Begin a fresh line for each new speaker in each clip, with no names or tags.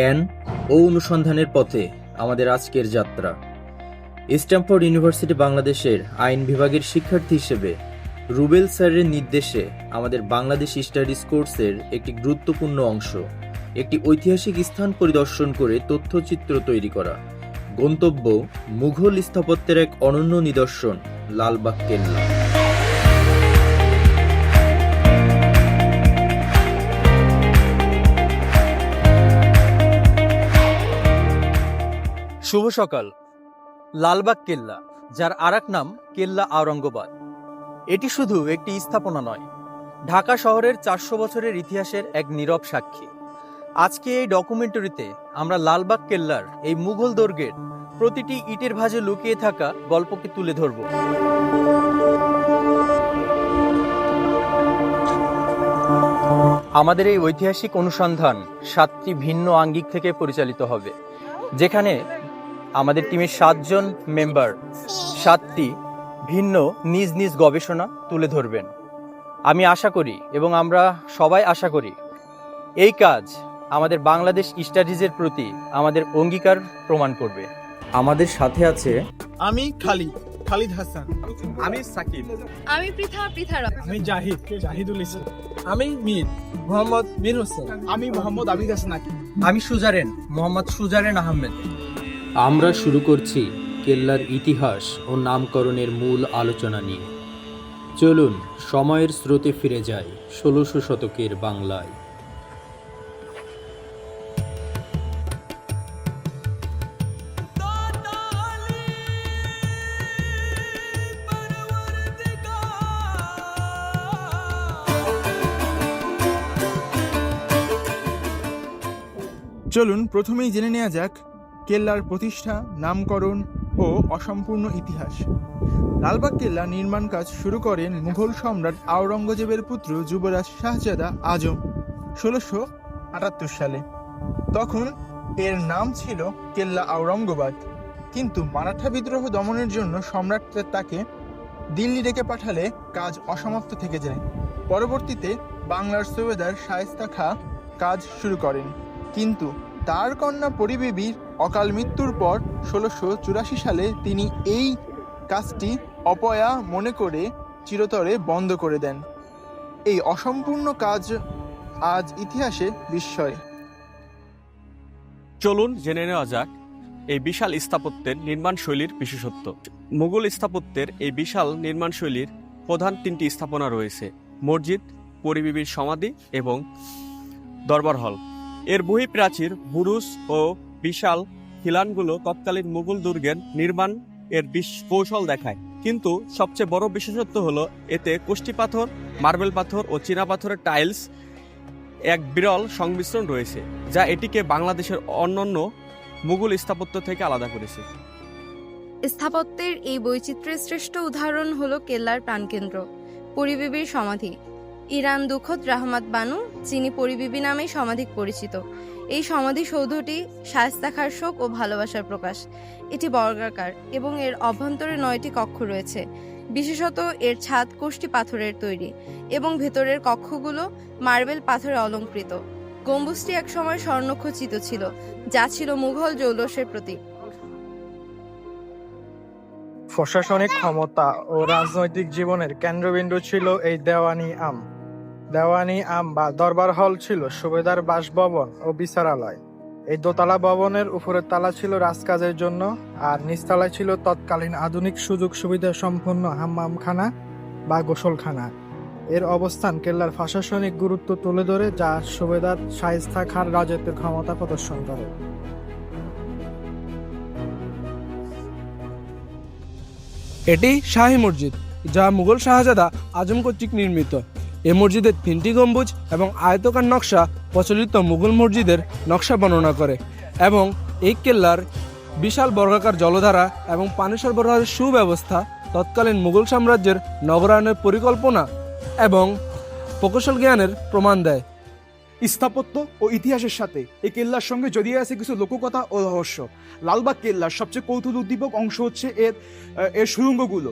জ্ঞান ও অনুসন্ধানের পথে আমাদের আজকের যাত্রা। স্ট্যামফোর্ড ইউনিভার্সিটি বাংলাদেশের আইন বিভাগের শিক্ষার্থী হিসেবে রুবেল স্যারের নির্দেশে আমাদের বাংলাদেশ স্টাডিজ কোর্সের একটি গুরুত্বপূর্ণ অংশ, একটি ঐতিহাসিক স্থান পরিদর্শন করে তথ্যচিত্র তৈরি করা। গন্তব্য মুঘল স্থাপত্যের এক অনন্য নিদর্শন, লালবাগ কেল্লা।
শুভ সকাল। লালবাগ কেল্লা, যার আরেক নাম কেল্লা আওরঙ্গবাদ। এটি শুধু একটি স্থাপনা নয়, ঢাকা শহরের চারশো বছরের ইতিহাসের এক নীরব সাক্ষী। আজকে এই ডকুমেন্টারিতে আমরা লালবাগ কেল্লার এই মুঘল দুর্গের প্রতিটি ইটের ভাঁজে লুকিয়ে থাকা গল্পকে তুলে ধরব। আমাদের এই ঐতিহাসিক অনুসন্ধান সাতটি ভিন্ন আঙ্গিক থেকে পরিচালিত হবে, যেখানে আমাদের টিমের সাতজন মেম্বার সাতটি ভিন্ন নিজ নিজ গবেষণা তুলে ধরবেন। আমি আশা করি এবং আমরা সবাই আশা করি এই কাজ আমাদের বাংলাদেশ স্টাডিজের প্রতি আমাদের অঙ্গীকার প্রমাণ করবে। আমাদের সাথে আছে
আমি খালিদ খালিদ হাসান। আমি সাকিব।
আমি পৃথা পৃথারা
আমি জাহিদ জাহিদুল ইসলাম। আমি মীর মোহাম্মদ মীর হোসেন। আমি মোহাম্মদ আবিদ হাসান
আমি সুজারেন মোহাম্মদ সুজারেন আহমেদ।
আমরা শুরু করছি কেল্লার ইতিহাস ও নামকরণের মূল আলোচনা নিয়ে। চলুন, সময়ের স্রোতে ফিরে যাই ষোলোশো শতকের বাংলায়।
চলুন, প্রথমেই জেনে নেওয়া যাক কেল্লার প্রতিষ্ঠা, নামকরণ ও অসম্পূর্ণ ইতিহাস। লালবাগ কেল্লা নির্মাণ কাজ শুরু করেন মুঘল সম্রাট আওরঙ্গজেবের পুত্র যুবরাজ শাহজাদা আজম ষোলোশো আটাত্তর সালে। তখন এর নাম ছিল কেল্লা আওরঙ্গবাদ। কিন্তু মারাঠা বিদ্রোহ দমনের জন্য সম্রাট তাকে দিল্লি ডেকে পাঠালে কাজ অসমাপ্ত থেকে যায়। পরবর্তীতে বাংলার সুবেদার শায়েস্তা খাঁ কাজ শুরু করেন। কিন্তু তার কন্যা পরিবেবীর অকাল মৃত্যুর পর ষোলোশো চুরাশি সালে তিনি এই কাজটি অপয়া মনে করে চিরতরে বন্ধ করে দেন। এই অসম্পূর্ণ কাজ আজ ইতিহাসে বিস্ময়।
চলুন জেনে নেওয়া যাক এই বিশাল স্থাপত্যের নির্মাণ শৈলীর বিশেষত্ব। মুঘল স্থাপত্যের এই বিশাল নির্মাণ শৈলীর প্রধান তিনটি স্থাপনা রয়েছে, মসজিদ, পরিবিবির সমাধি এবং দরবার হল। এর বহি প্রাচীর বুরুজ ও বিশাল খিলানগুলো তৎকালীন মুঘল দুর্গের নির্মাণ এর বিশ কৌশল দেখায়। কিন্তু সবচেয়ে বড় বিশেষত্ব হলো এতে কোষ্টি পাথর, মার্বেল পাথর ও চীনা পাথরের টাইলস এক বিরল সংমিশ্রণ রয়েছে, যা এটিকে বাংলাদেশের অন্যান্য মুঘল স্থাপত্য থেকে আলাদা করেছে।
স্থাপত্যের এই বৈচিত্র্যের শ্রেষ্ঠ উদাহরণ হলো কেল্লার প্রাণকেন্দ্র, পরিবিবির সমাধি ইরান দুখত রাহমাত বানু, যিনি পরিবিবি নামেই সমাধিক পরিচিত। এই সমাধি সৌধটি শায়স্তাখার শোক ও ভালোবাসার প্রকাশ। এটি বর্গাকার এবং এর অভ্যন্তরে নয়টি কক্ষ রয়েছে। বিশেষত এর ছাদ কোষ্টি পাথরের তৈরি এবং ভেতরের কক্ষগুলো মার্বেল পাথরে অলঙ্কৃত। গম্বুজটি একসময় স্বর্ণখচিত ছিল, যা ছিল মুঘল জৌলসের প্রতীক।
প্রশাসনিক ক্ষমতা ও রাজনৈতিক জীবনের কেন্দ্রবিন্দু ছিল এই দেওয়ানি আম। দেওয়ানি আম বা দরবার হল ছিল সুবেদার বাসভবন ও বিচারালয়। এই দোতলা ভবনের উপরের তালা ছিল রাজকাজের জন্য, আর নিচতলায় ছিল তৎকালীন আধুনিক সুযোগ সুবিধা সম্পন্ন হাম্মামখানা বা গোসলখানা। এর অবস্থান কেল্লার প্রশাসনিক গুরুত্ব তুলে ধরে, যা সুবেদার শাইস্তা খান রাজত্বের ক্ষমতা প্রদর্শন করে।
এটি শাহী মসজিদ, যা মুঘল শাহজাদা আজম কর্তৃক নির্মিত। এ মসজিদের তিনটি গম্বুজ এবং আয়তকার নকশা প্রচলিত মুঘল মসজিদের নকশা বর্ণনা করে এবং এই কেল্লার বিশাল বর্গাকার জলধারা এবং পানি সরবরাহের সুব্যবস্থা তৎকালীন মুঘল সাম্রাজ্যের নগরায়নের পরিকল্পনা এবং প্রকৌশল জ্ঞানের প্রমাণ দেয়।
স্থাপত্য ও ইতিহাসের সাথে এই কেল্লার সঙ্গে জড়িয়ে আছে কিছু লোককথা ও রহস্য। লালবাগ কেল্লার সবচেয়ে কৌতূহল উদ্দীপক অংশ হচ্ছে এর এর সুড়ঙ্গগুলো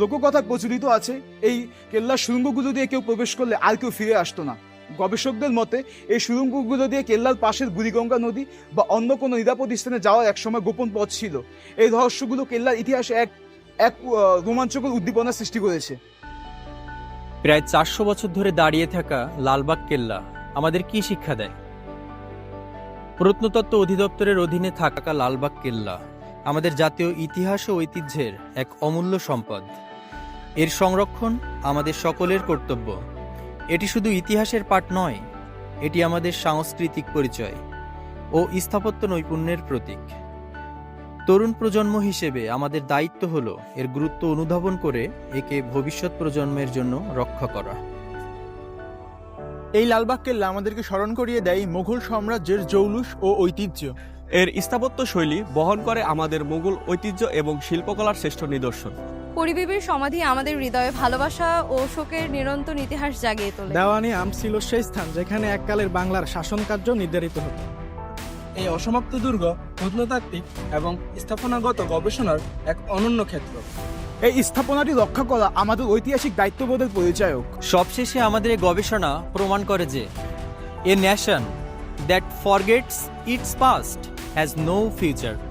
লোককথা প্রচলিত আছে, এই কেল্লার সুড়ঙ্গগুলো দিয়ে কেউ প্রবেশ করলে আর কেউ ফিরে আসতো না। গবেষকদের মতে, এই সুড়ঙ্গগুলো দিয়ে কেল্লার পাশের বুড়িগঙ্গা নদী বা অন্য কোনো নিরাপদ স্থানে যাওয়ার একসময় গোপন পথ ছিল। এই রহস্যগুলো কেল্লার ইতিহাসে এক এক রোমাঞ্চকর উদ্দীপনা সৃষ্টি করেছে।
প্রায় চারশো বছর ধরে দাঁড়িয়ে থাকা লালবাগ কেল্লা আমাদের কি শিক্ষা দেয়? প্রত্নতত্ত্ব অধিদপ্তরের অধীনে থাকা লালবাগ কেল্লা, আমাদের জাতীয় ইতিহাস ও ঐতিহ্যের এক অমূল্য সম্পদ। এর সংরক্ষণ আমাদের সকলের কর্তব্য। এটি শুধু ইতিহাসের পাঠ নয়, এটি আমাদের সাংস্কৃতিক পরিচয় ও স্থাপত্য নৈপুণ্যের প্রতীক। তরুণ প্রজন্ম হিসেবে আমাদের দায়িত্ব হলো এর গুরুত্ব অনুধাবন করে একে ভবিষ্যৎ প্রজন্মের জন্য রক্ষা করা।
এই লালবাগ কেল্লা আমাদেরকে স্মরণ করিয়ে দেয় মুঘল সাম্রাজ্যের জৌলুস ও ঐতিহ্য।
এর স্থাপত্য শৈলী বহন করে আমাদের মুঘল ঐতিহ্য এবং শিল্পকলার শ্রেষ্ঠ নিদর্শন।
পরিবিবির সমাধি আমাদের হৃদয়ে ভালোবাসা ও শোকের নিরন্তর ইতিহাস জাগিয়ে তোলে।
দেওয়ানি আম ছিল সেই স্থান যেখানে এককালের বাংলার শাসন কার্য নির্ধারিত হতো।
এই অসমাপ্ত দুর্গ প্রত্নতাত্ত্বিক এবং স্থাপনাগত গবেষণার এক অনন্য ক্ষেত্র।
এই স্থাপনাটি রক্ষা করা আমাদের ঐতিহাসিক দায়িত্ববোধের পরিচায়ক।
সবশেষে আমাদের এই গবেষণা প্রমাণ করে যে, a nation that forgets its past has no future